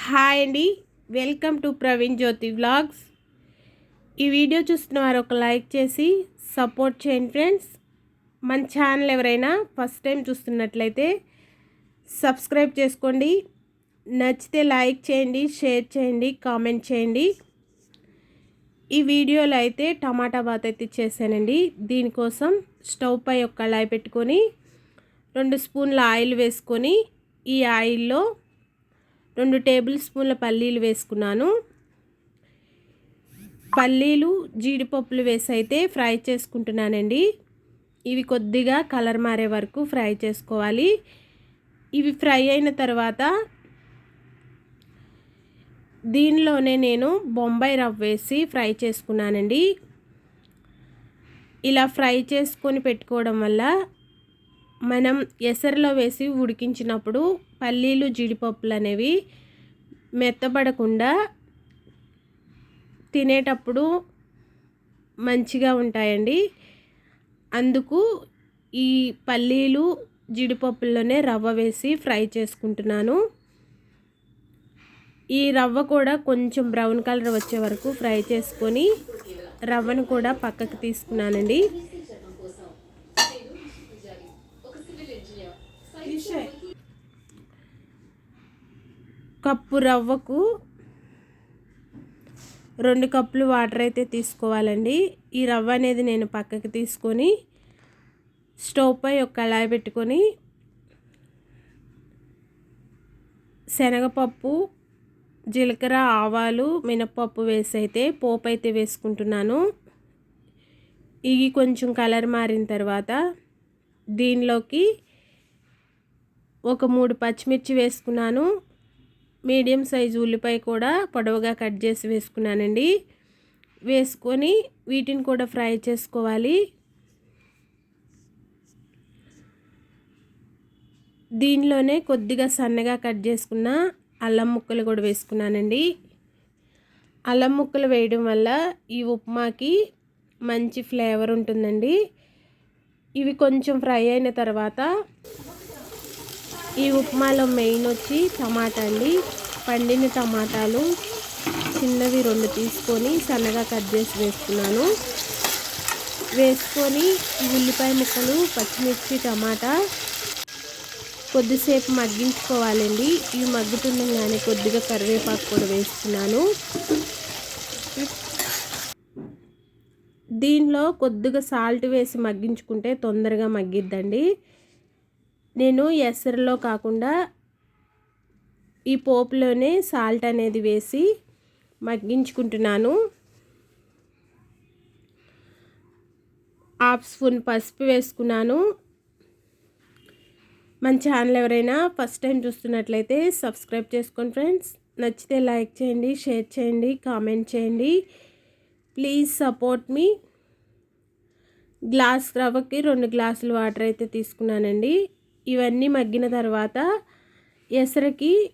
Hi అండి. Welcome to Praveen Jyothi vlogs. ఈ video చూస్తున్న వారు ఒక లైక్ చేసి సపోర్ట్ చేయండి ఫ్రెండ్స్. మన ఛానల్ ఎవరైనా ఫస్ట్ టైం చూస్తున్నట్లయితే సబ్స్క్రైబ్ చేసుకోండి. నచ్చితే లైక్ చేయండి షేర్ చేయండి కామెంట్ చేయండి. ఈ వీడియోలో అయితే టమాటా బాత్ అయితే చేశానండి. దీనికోసం స్టవ్ పై ఒక కళాయి పెట్టుకొని రెండు స్పూన్ల ఆయిల్ వేసుకొని ఈ ఆయిల్లో రెండు టేబుల్ స్పూన్ల పల్లీలు వేసుకున్నాను. పల్లీలు జీడిపప్పులు వేసి అయితే ఫ్రై చేసుకుంటున్నానండి. ఇవి కొద్దిగా కలర్ మారే వరకు ఫ్రై చేసుకోవాలి. ఇవి ఫ్రై అయిన తర్వాత దీనిలోనే నేను బొంబాయి రవ్వ వేసి ఫ్రై చేసుకున్నానండి. ఇలా ఫ్రై చేసుకొని పెట్టుకోవడం వల్ల మనం ఎసరులో వేసి ఉడికించినప్పుడు పల్లీలు జీడిపప్పులు అనేవి మెత్తబడకుండా తినేటప్పుడు మంచిగా ఉంటాయండి. అందుకు ఈ పల్లీలు జీడిపప్పుల్లోనే రవ్వ వేసి ఫ్రై చేసుకుంటున్నాను. ఈ రవ్వ కూడా కొంచెం బ్రౌన్ కలర్ వచ్చే వరకు ఫ్రై చేసుకొని రవ్వను కూడా పక్కకు తీసుకున్నానండి. కప్పు రవ్వకు రెండు కప్పులు వాటర్ అయితే తీసుకోవాలండి. ఈ రవ్వ అనేది నేను పక్కకి తీసుకొని స్టవ్ పై ఒక కళాయి పెట్టుకొని శనగపప్పు జీలకర్ర ఆవాలు మినప్పప్పు వేసి అయితే పోపు అయితే వేసుకుంటున్నాను. ఇవి కొంచెం కలర్ మారిన తర్వాత దీనిలోకి ఒక మూడు పచ్చిమిర్చి వేసుకున్నాను. మీడియం సైజు ఉల్లిపాయ కూడా పొడవుగా కట్ చేసి వేసుకున్నానండి. వేసుకొని వీటిని కూడా ఫ్రై చేసుకోవాలి. దీనిలోనే కొద్దిగా సన్నగా కట్ చేసుకున్న అల్లం ముక్కలు కూడా వేసుకున్నానండి. అల్లం ముక్కలు వేయడం వల్ల ఈ ఉప్మాకి మంచి ఫ్లేవర్ ఉంటుందండి. ఇవి కొంచెం ఫ్రై అయిన తర్వాత ఈ ఉప్మాలో మెయిన్ వచ్చి టమాటా అండి. పండిన టమాటాలు చిన్నవి రెండు తీసుకొని సన్నగా కట్ చేసి వేసుకున్నాను. వేసుకొని ఉల్లిపాయ ముక్కలు పచ్చిమిర్చి టమాటా కొద్దిసేపు మగ్గించుకోవాలండి. ఇవి మగ్గుతుండగానే కొద్దిగా కరివేపాకు కూడా వేస్తున్నాను. దీనిలో కొద్దిగా సాల్ట్ వేసి మగ్గించుకుంటే తొందరగా మగ్గిద్దండి. నేను ఎసరులో కాకుండా ఈ పోపులోనే సాల్ట్ అనేది వేసి మగ్గించుకుంటున్నాను. హాఫ్ స్పూన్ పసుపు వేసుకున్నాను. మన ఛానల్ ఎవరైనా ఫస్ట్ టైం చూస్తున్నట్లయితే సబ్స్క్రైబ్ చేసుకోండి ఫ్రెండ్స్. నచ్చితే లైక్ చేయండి షేర్ చేయండి కామెంట్ చేయండి. Please support me. గ్లాస్ రవ్వకి రెండు గ్లాసులు వాటర్ అయితే తీసుకున్నానండి. ఇవన్నీ మగ్గిన తర్వాత ఎసరకి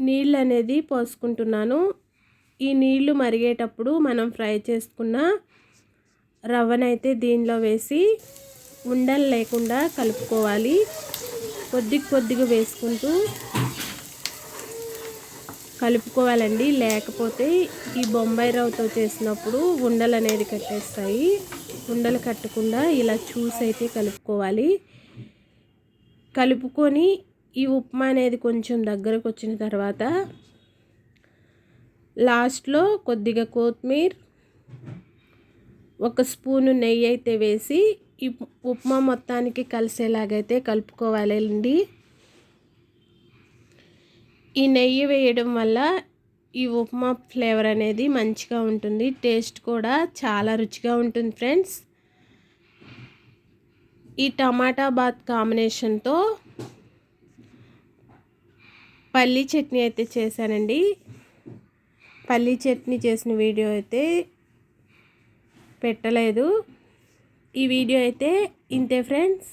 నీళ్ళు అనేది పోసుకుంటున్నాను. ఈ నీళ్ళు మరిగేటప్పుడు మనం ఫ్రై చేసుకున్న రవ్వనైతే దీనిలో వేసి ఉండలు లేకుండా కలుపుకోవాలి. కొద్ది కొద్దిగా వేసుకుంటూ కలుపుకోవాలండి. లేకపోతే ఈ బొంబాయి రవ్వతో చేసినప్పుడు ఉండలు అనేది కట్టేస్తాయి. ఉండలు కట్టకుండా ఇలా చూసి అయితే కలుపుకోవాలి. కలుపుకొని ఈ ఉప్మా అనేది కొంచెం దగ్గరకు వచ్చిన తర్వాత లాస్ట్లో కొద్దిగా కొత్తిమీర ఒక స్పూను నెయ్యి అయితే వేసి ఈ ఉప్మా మొత్తానికి కలిసేలాగైతే కలుపుకోవాలండి. ఈ నెయ్యి వేయడం వల్ల ఈ ఉప్మా ఫ్లేవర్ అనేది మంచిగా ఉంటుంది టేస్ట్ కూడా చాలా రుచిగా ఉంటుంది ఫ్రెండ్స్. ఈ టమాటా బాత్ కాంబినేషన్తో పల్లీ చట్నీ అయితే చేశానండి. పల్లీ చట్నీ చేసిన వీడియో అయితే పెట్టలేదు. ఈ వీడియో అయితే ఇంతే ఫ్రెండ్స్.